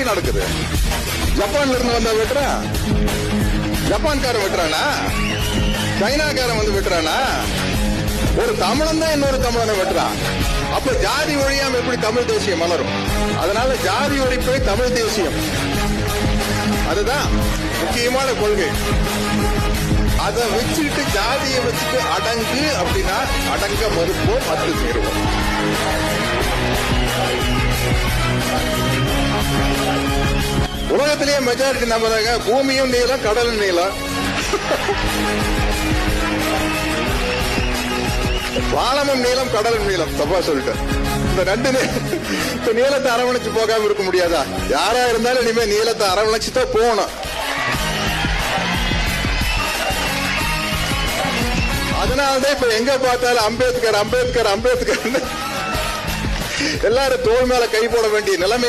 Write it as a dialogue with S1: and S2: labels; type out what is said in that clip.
S1: எப்படி நடக்குது? ஜப்பான்ல இருந்து வந்தா வெட்டுறா? ஜப்பான்காரன் வெட்டுறானா? சைனாக்காரன் வந்து வெட்டுறானா? ஒரு தமிழன் தான் இன்னொரு தமிழனை வெட்டுறான் அப்ப ஜாதி ஒழியாம எப்படி தமிழ் தேசியம் மலரும்? அதனால ஜாதி ஒழிப்பே தமிழ் தேசியம். அதுதான் முக்கியமான கொள்கை. அதை வச்சுக்கிட்டு ஜாதியை வச்சுட்டு அடங்கு அப்படின்னா அடங்க மறுப்போம் அத்து சேருவோம். உலகத்திலேயே மெஜாரிட்டி நம்புறாங்க பூமியும் நீளம் கடலும் நீளம். வானமும் நீளம் கடலும் நீளம். தப்பா சொல்லிட்டேன். இந்த ரெண்டு இந்த நீளத்தை அரவணைச்சு போகாம இருக்க முடியாதா? யாரா இருந்தாலும் இனிமே நீளத்தை அரவணைச்சு தான் போகணும். அதனாலதான் இப்ப எங்க பார்த்தாலும் அம்பேத்கர் அம்பேத்கர் அம்பேத்கர் எல்லாரும் தோல் மேல கை போட வேண்டிய நிலைமை